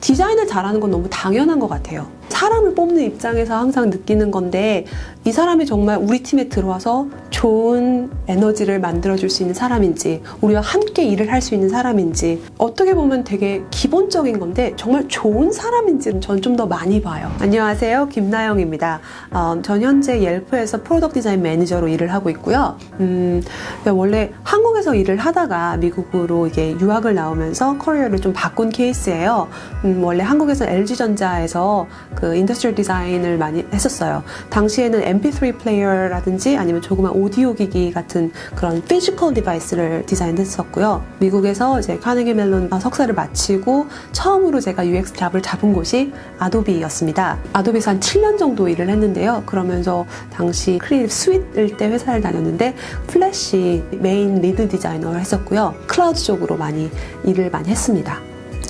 디자인을 잘하는 건 너무 당연한 것 같아요. 사람을 뽑는 입장에서 항상 느끼는 건데 이 사람이 정말 우리 팀에 들어와서 좋은 에너지를 만들어줄 수 있는 사람인지 우리와 함께 일을 할 수 있는 사람인지 어떻게 보면 되게 기본적인 건데 정말 좋은 사람인지는 전 좀 더 많이 봐요. 안녕하세요. 김나영입니다. 어, 전 현재 옐프에서 프로덕트 디자인 매니저로 일을 하고 있고요. 음, 원래 한국에서 일을 하다가 미국으로 이게 유학을 나오면서 커리어를 좀 바꾼 케이스예요. 음, 원래 한국에서 LG전자에서 그 인더스트리얼 디자인을 많이 했었어요. 당시에는 MP3 플레이어라든지 아니면 조그만 오디오 기기 같은 그런 피지컬 디바이스를 디자인했었고요. 미국에서 이제 카네기 멜론 석사를 마치고 처음으로 제가 UX 잡을 잡은 곳이 아도비였습니다. 아도비에서 한 7년 정도 일을 했는데요. 그러면서 당시 크리에이티브 스윗일 때 회사를 다녔는데 플래시 메인 리드 디자이너를 했었고요. 클라우드 쪽으로 많이 일을 많이 했습니다.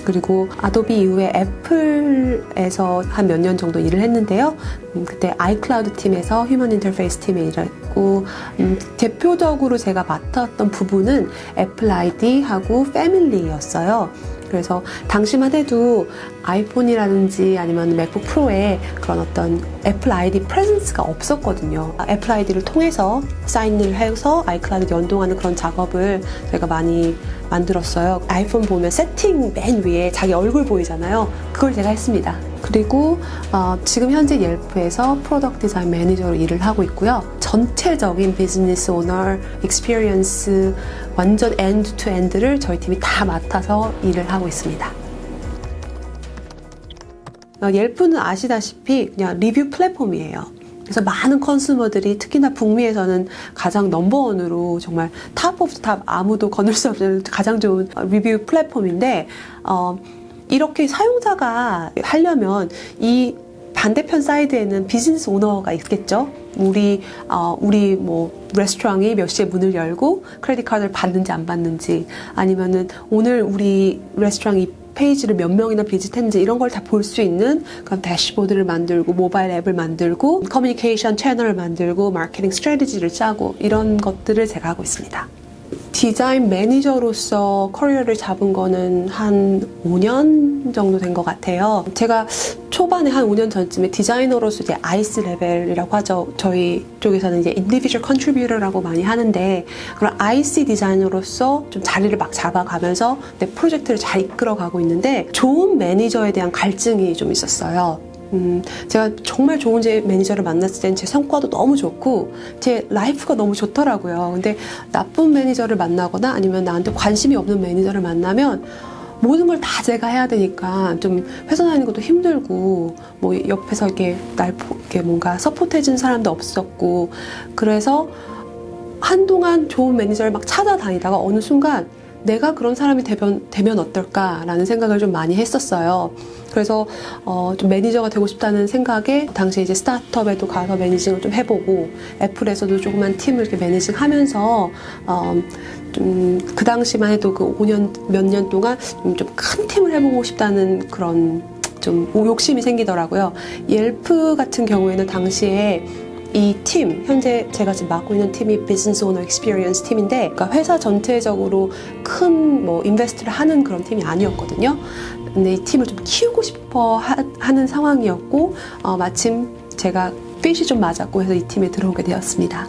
그리고 아도비 이후에 애플에서 한 몇 년 정도 일을 했는데요. 음, 그때 아이클라우드 팀에서 휴먼 인터페이스 팀에 일했고 음, 대표적으로 제가 맡았던 부분은 애플 아이디하고 패밀리였어요. 그래서 당시만 해도 아이폰이라든지 아니면 맥북 프로에 그런 어떤 애플 아이디 프레젠스가 없었거든요. 애플 아이디를 통해서 사인을 해서 아이클라우드 연동하는 그런 작업을 제가 많이 만들었어요. 아이폰 보면 세팅 맨 위에 자기 얼굴 보이잖아요. 그걸 제가 했습니다. 그리고 어, 지금 현재 옐프에서 프로덕트 디자인 매니저로 일을 하고 있고요. 전체적인 비즈니스 오너 익스피리언스 완전 엔드 투 엔드를 저희 팀이 다 맡아서 일을 하고 있습니다. 어, 옐프는 아시다시피 그냥 리뷰 플랫폼이에요. 그래서 많은 컨슈머들이 특히나 북미에서는 가장 넘버원으로 정말 탑 오브 탑 아무도 거늘 수 없는 가장 좋은 어, 리뷰 플랫폼인데 어, 이렇게 사용자가 하려면 이 반대편 사이드에는 비즈니스 오너가 있겠죠. 우리 어, 우리 뭐 레스토랑이 몇 시에 문을 열고 크레딧 카드를 받는지 안 받는지 아니면은 오늘 우리 레스토랑 이 페이지를 몇 명이나 비짓했는지 이런 걸 다 볼 수 있는 그런 대시보드를 만들고 모바일 앱을 만들고 커뮤니케이션 채널을 만들고 마케팅 스트래티지를 짜고 이런 것들을 제가 하고 있습니다. 디자인 매니저로서 커리어를 잡은 거는 한 5년 정도 된 것 같아요. 제가 초반에 한 5년 전쯤에 디자이너로서 이제 아이스 레벨이라고 하죠. 저희 쪽에서는 이제 인디비주얼 컨트리뷰터라고 많이 하는데 그런 IC 디자이너로서 좀 자리를 막 잡아가면서 내 프로젝트를 잘 이끌어가고 있는데 좋은 매니저에 대한 갈증이 좀 있었어요. 음, 제가 정말 좋은 제 매니저를 만났을 땐제 성과도 너무 좋고 제 라이프가 너무 좋더라고요. 근데 나쁜 매니저를 만나거나 아니면 나한테 관심이 없는 매니저를 만나면 모든 걸 다 제가 해야 되니까 좀 회사 다니는 것도 힘들고 뭐 옆에서 이렇게 날 포- 이렇게 뭔가 서포트해준 사람도 없었고 그래서 한동안 좋은 매니저를 막 찾아다니다가 어느 순간 내가 그런 사람이 되면, 되면 어떨까라는 생각을 좀 많이 했었어요. 그래서 어, 좀 매니저가 되고 싶다는 생각에 당시에 이제 스타트업에도 가서 매니징을 좀 해보고 애플에서도 조그만 팀을 이렇게 매니징하면서 어, 좀 그 당시만 해도 그 5년 몇 년 동안 좀 큰 팀을 해보고 싶다는 그런 좀 욕심이 생기더라고요. 옐프 같은 경우에는 당시에 이 팀, 현재 제가 지금 맡고 있는 팀이 비즈니스 오너 익스피리언스 팀인데, 그러니까 회사 전체적으로 큰 뭐 인베스트를 하는 그런 팀이 아니었거든요. 근데 이 팀을 좀 키우고 싶어 하, 는 상황이었고, 어, 마침 제가 핏이 좀 맞았고 해서 이 팀에 들어오게 되었습니다.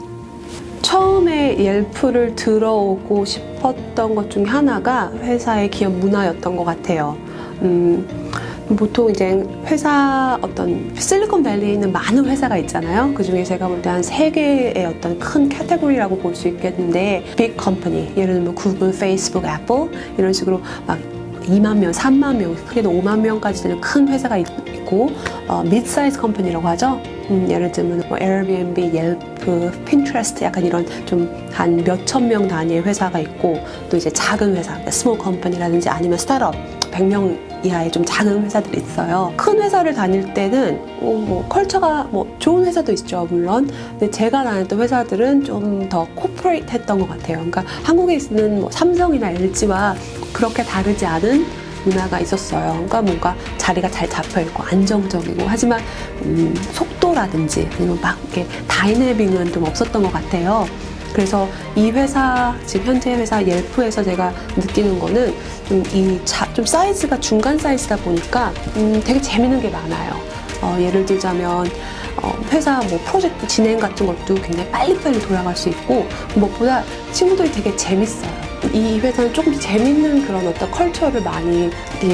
처음에 옐프를 들어오고 싶었던 것 중에 하나가 회사의 기업 문화였던 것 같아요. 음, 보통 이제 회사 어떤 실리콘밸리에 있는 많은 회사가 있잖아요. 그 중에 제가 볼 때 한 세 개의 어떤 큰 카테고리라고 볼 수 있겠는데, 빅 컴퍼니, 예를 들면 뭐 구글, 페이스북, 애플 이런 식으로 막 2만 명, 3만 명, 크게는 5만 명까지 되는 큰 회사가 있고, 어, midsize 컴퍼니라고 하죠. 음, 예를 들면 뭐 에어비앤비, 옐프, 핀트레스트 약간 이런 좀 한 몇천 명 단위의 회사가 있고 또 이제 작은 회사, 스몰 컴퍼니라든지 아니면 스타트업 100명 이하의 좀 작은 회사들이 있어요. 큰 회사를 다닐 때는 어, 뭐 컬처가 뭐 좋은 회사도 있죠, 물론. 근데 제가 다녔던 회사들은 좀 더 코퍼레이트 했던 것 같아요. 그러니까 한국에 있는 뭐 삼성이나 LG와 그렇게 다르지 않은 문화가 있었어요. 그러니까 뭔가 자리가 잘 잡혀 있고 안정적이고 하지만 음, 속도라든지 아니면 막 이렇게 다이내믹은 좀 없었던 것 같아요. 그래서 이 회사 지금 현재 회사 옐프에서 제가 느끼는 거는 좀이좀 사이즈가 중간 사이즈다 보니까 음, 되게 재밌는 게 많아요. 어, 예를 들자면 어, 회사 뭐 프로젝트 진행 같은 것도 굉장히 빨리빨리 돌아갈 수 있고 무엇보다 친구들이 되게 재밌어요. 이 회사는 조금 더 재밌는 그런 어떤 컬처를 많이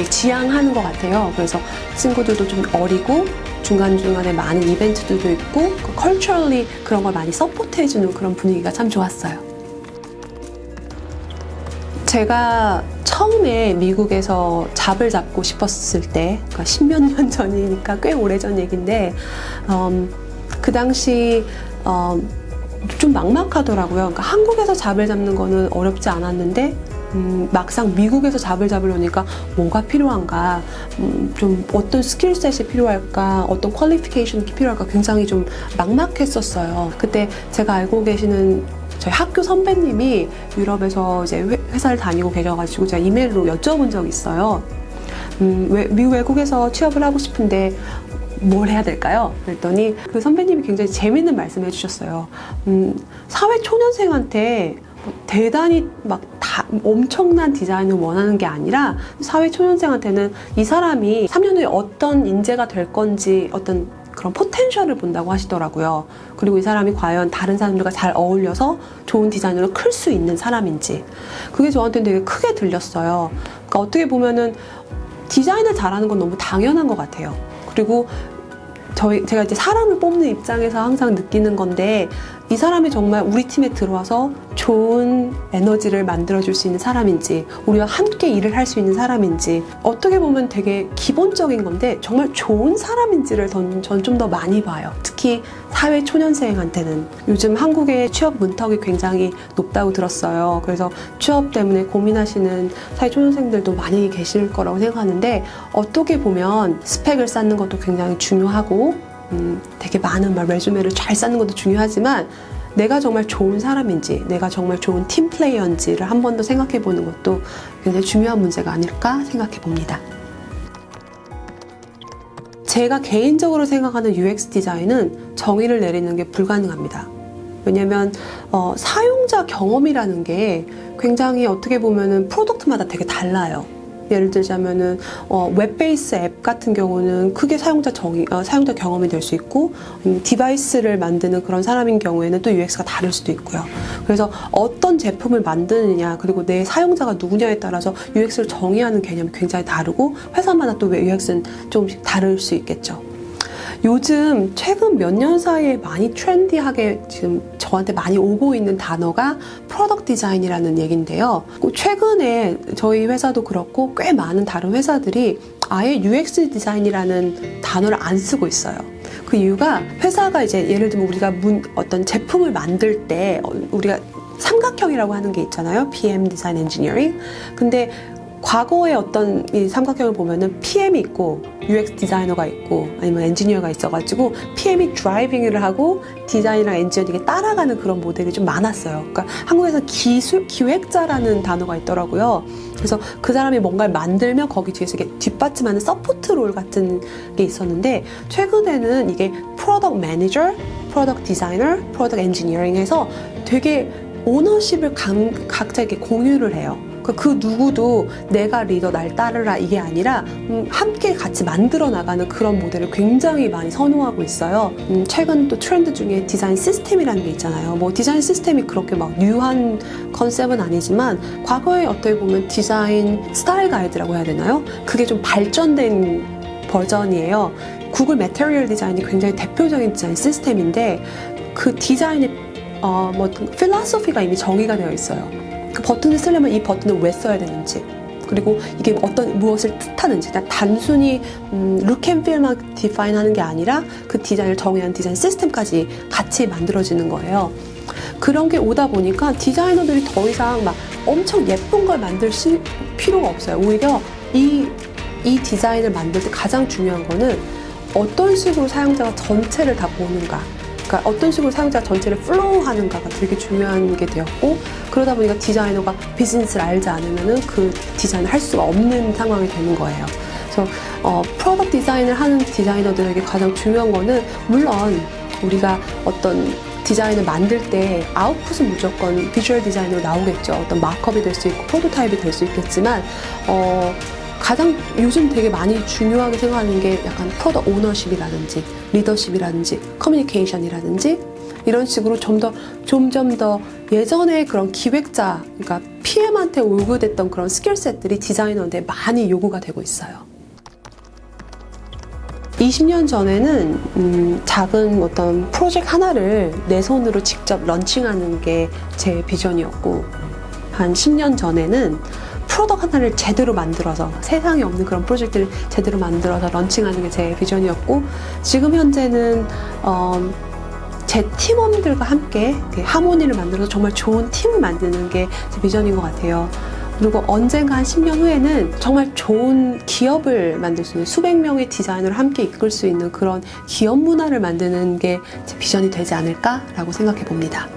지향하는 것 같아요. 그래서 친구들도 좀 어리고 중간중간에 많은 이벤트들도 있고 컬처럴리 그런 걸 많이 서포트해주는 그런 분위기가 참 좋았어요. 제가 처음에 미국에서 잡을 잡고 싶었을 때, 그러니까 십몇 년 전이니까 꽤 오래전 얘기인데, 음, 그 당시 음, 좀 막막하더라고요. 그러니까 한국에서 잡을 잡는 거는 어렵지 않았는데, 음, 막상 미국에서 잡을 잡으려니까 뭐가 필요한가, 음, 좀 어떤 스킬셋이 필요할까, 어떤 퀄리피케이션이 필요할까 굉장히 좀 막막했었어요. 그때 제가 알고 계시는 저희 학교 선배님이 유럽에서 이제 회- 회사를 다니고 계셔가지고 제가 이메일로 여쭤본 적이 있어요. 음, 왜, 미국 외국에서 취업을 하고 싶은데 뭘 해야 될까요? 그랬더니 그 선배님이 굉장히 재밌는 말씀 해주셨어요. 음, 사회 초년생한테 뭐 대단히 막 다 엄청난 디자인을 원하는 게 아니라 사회 초년생한테는 이 사람이 3년 후에 어떤 인재가 될 건지 어떤 그런 포텐셜을 본다고 하시더라고요. 그리고 이 사람이 과연 다른 사람들과 잘 어울려서 좋은 디자이너로 클 수 있는 사람인지. 그게 저한테는 되게 크게 들렸어요. 그러니까 어떻게 보면은 디자인을 잘하는 건 너무 당연한 것 같아요. 그리고 저희 제가 이제 사람을 뽑는 입장에서 항상 느끼는 건데 이 사람이 정말 우리 팀에 들어와서 좋은 에너지를 만들어줄 수 있는 사람인지 우리와 함께 일을 할 수 있는 사람인지 어떻게 보면 되게 기본적인 건데 정말 좋은 사람인지를 전 좀 더 많이 봐요. 특히 사회 초년생한테는 요즘 한국의 취업 문턱이 굉장히 높다고 들었어요. 그래서 취업 때문에 고민하시는 사회 초년생들도 많이 계실 거라고 생각하는데 어떻게 보면 스펙을 쌓는 것도 굉장히 중요하고 음, 되게 많은 말 레주메를 잘 쌓는 것도 중요하지만 내가 정말 좋은 사람인지, 내가 정말 좋은 팀 플레이어인지를 한 번 더 생각해 보는 것도 굉장히 중요한 문제가 아닐까 생각해 봅니다. 제가 개인적으로 생각하는 UX 디자인은 정의를 내리는 게 불가능합니다. 왜냐면 어, 사용자 경험이라는 게 굉장히 어떻게 보면은 프로덕트마다 되게 달라요. 예를 들자면은 어, 웹 베이스 앱 같은 경우는 크게 사용자 정의, 어, 사용자 경험이 될 수 있고 음, 디바이스를 만드는 그런 사람인 경우에는 또 UX가 다를 수도 있고요. 그래서 어떤 제품을 만드느냐 그리고 내 사용자가 누구냐에 따라서 UX를 정의하는 개념이 굉장히 다르고 회사마다 또 UX는 조금씩 다를 수 있겠죠. 요즘 최근 몇 년 사이에 많이 트렌디하게 지금 저한테 많이 오고 있는 단어가 프로덕트 디자인이라는 얘기인데요. 그 최근에 저희 회사도 그렇고 꽤 많은 다른 회사들이 아예 UX 디자인이라는 단어를 안 쓰고 있어요. 그 이유가 회사가 이제 예를 들면 우리가 문, 어떤 제품을 만들 때 어, 우리가 삼각형이라고 하는 게 있잖아요. PM 디자인 엔지니어링. 근데 과거의 어떤 이 삼각형을 보면은 PM이 있고 UX 디자이너가 있고 아니면 엔지니어가 있어가지고 PM이 드라이빙을 하고 디자인이랑 엔지니어링이 따라가는 그런 모델이 좀 많았어요. 그러니까 한국에서 기술 기획자라는 단어가 있더라고요. 그래서 그 사람이 뭔가를 만들면 거기 뒤에서 이게 뒷받침하는 서포트 롤 같은 게 있었는데 최근에는 이게 프로덕트 매니저, 프로덕트 디자이너, 프로덕트 엔지니어링 해서 되게 오너십을 강, 각자 이렇게 공유를 해요. 그- 그 누구도 내가 리더 날 따르라 이게 아니라 음, 함께 같이 만들어 나가는 그런 모델을 굉장히 많이 선호하고 있어요. 음, 최근 또 트렌드 중에 디자인 시스템이라는 게 있잖아요. 뭐 디자인 시스템이 그렇게 막 뉴한 컨셉은 아니지만 과거에 어떻게 보면 디자인 스타일 가이드라고 해야 되나요? 그게 좀 발전된 버전이에요. 구글 매테리얼 디자인이 굉장히 대표적인 디자인 시스템인데 그 디자인의 어, 뭐 필라소피가 이미 정의가 되어 있어요. 그 버튼을 쓰려면 이 버튼을 왜 써야 되는지 그리고 이게 어떤 무엇을 뜻하는지 그냥 단순히 음, 룩앤필만 디파인하는 게 아니라 그 디자인을 정의한 디자인 시스템까지 같이 만들어지는 거예요. 그런 게 오다 보니까 디자이너들이 더 이상 막 엄청 예쁜 걸 만들 시, 필요가 없어요. 오히려 이, 이 디자인을 만들 때 가장 중요한 거는 어떤 식으로 사용자가 전체를 다 보는가. 그러니까 어떤 식으로 사용자 전체를 플로우 하는가가 되게 중요한 게 되었고 그러다 보니까 디자이너가 비즈니스를 알지 않으면은 그 디자인을 할 수가 없는 상황이 되는 거예요. 그래서 어, 프로덕트 디자인을 하는 디자이너들에게 가장 중요한 거는 물론 우리가 어떤 디자인을 만들 때 아웃풋은 무조건 비주얼 디자인으로 나오겠죠. 어떤 마크업이 될 수 있고 프로토타입이 될 수 있겠지만 어, 가장 요즘 되게 많이 중요하게 생각하는 게 약간 프로덕 오너십이라든지 리더십이라든지 커뮤니케이션이라든지 이런 식으로 좀 더 점점 더 예전에 그런 기획자 그러니까 PM한테 요구됐던 그런 스킬셋들이 디자이너한테 많이 요구가 되고 있어요. 20년 전에는 음, 작은 어떤 프로젝트 하나를 내 손으로 직접 런칭하는 게 제 비전이었고 한 10년 전에는 프로덕트 하나를 제대로 만들어서 세상에 없는 그런 프로젝트를 제대로 만들어서 런칭하는 게 제 비전이었고 지금 현재는 어, 제 팀원들과 함께 하모니를 만들어서 정말 좋은 팀을 만드는 게 제 비전인 것 같아요. 그리고 언젠가 한 10년 후에는 정말 좋은 기업을 만들 수 있는 수백 명의 디자이너를 함께 이끌 수 있는 그런 기업 문화를 만드는 게 제 비전이 되지 않을까라고 생각해 봅니다.